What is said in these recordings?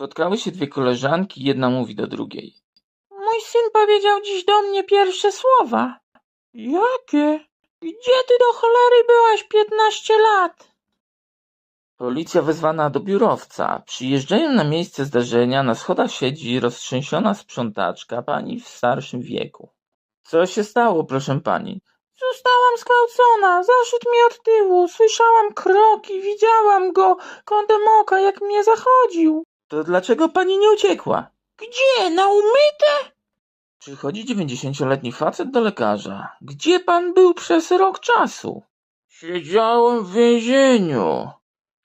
Spotkały się dwie koleżanki, jedna mówi do drugiej. Mój syn powiedział dziś do mnie pierwsze słowa. Jakie? Gdzie ty do cholery byłaś piętnaście lat? Policja wezwana do biurowca. Przyjeżdżają na miejsce zdarzenia, na schodach siedzi roztrzęsiona sprzątaczka, pani w starszym wieku. Co się stało, proszę pani? Zostałam skałcona, zaszedł mi od tyłu, słyszałam kroki, widziałam go kątem oka, jak mnie zachodził. To dlaczego pani nie uciekła? Gdzie? Na umyte? Przychodzi dziewięćdziesięcioletni facet do lekarza. Gdzie pan był przez rok czasu? Siedziałem w więzieniu.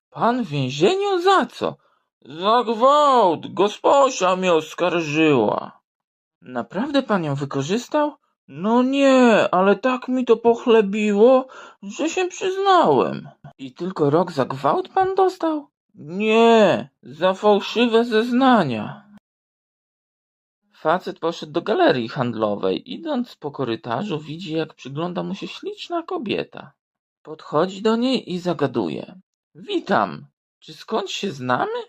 Pan w więzieniu za co? Za gwałt. Gosposia mnie oskarżyła. Naprawdę pan ją wykorzystał? No nie, ale tak mi to pochlebiło, że się przyznałem. I tylko rok za gwałt pan dostał? Nie, za fałszywe zeznania. Facet poszedł do galerii handlowej. Idąc po korytarzu, widzi, jak przygląda mu się śliczna kobieta. Podchodzi do niej i zagaduje. Witam. Czy skąd się znamy?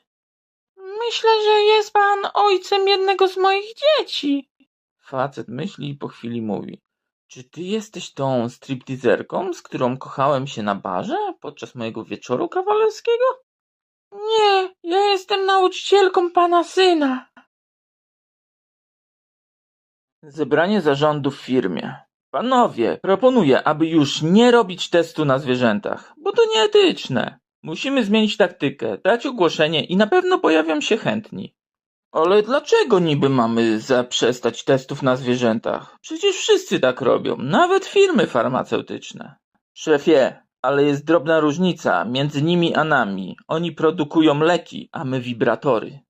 Myślę, że jest pan ojcem jednego z moich dzieci. Facet myśli i po chwili mówi. Czy ty jesteś tą striptizerką, z którą kochałem się na barze podczas mojego wieczoru kawalerskiego? Nie, ja jestem nauczycielką pana syna. Zebranie zarządu w firmie. Panowie, proponuję, aby już nie robić testu na zwierzętach, bo to nieetyczne. Musimy zmienić taktykę, dać ogłoszenie i na pewno pojawią się chętni. Ale dlaczego niby mamy zaprzestać testów na zwierzętach? Przecież wszyscy tak robią, nawet firmy farmaceutyczne. Szefie, ale jest drobna różnica między nimi a nami. Oni produkują leki, a my wibratory.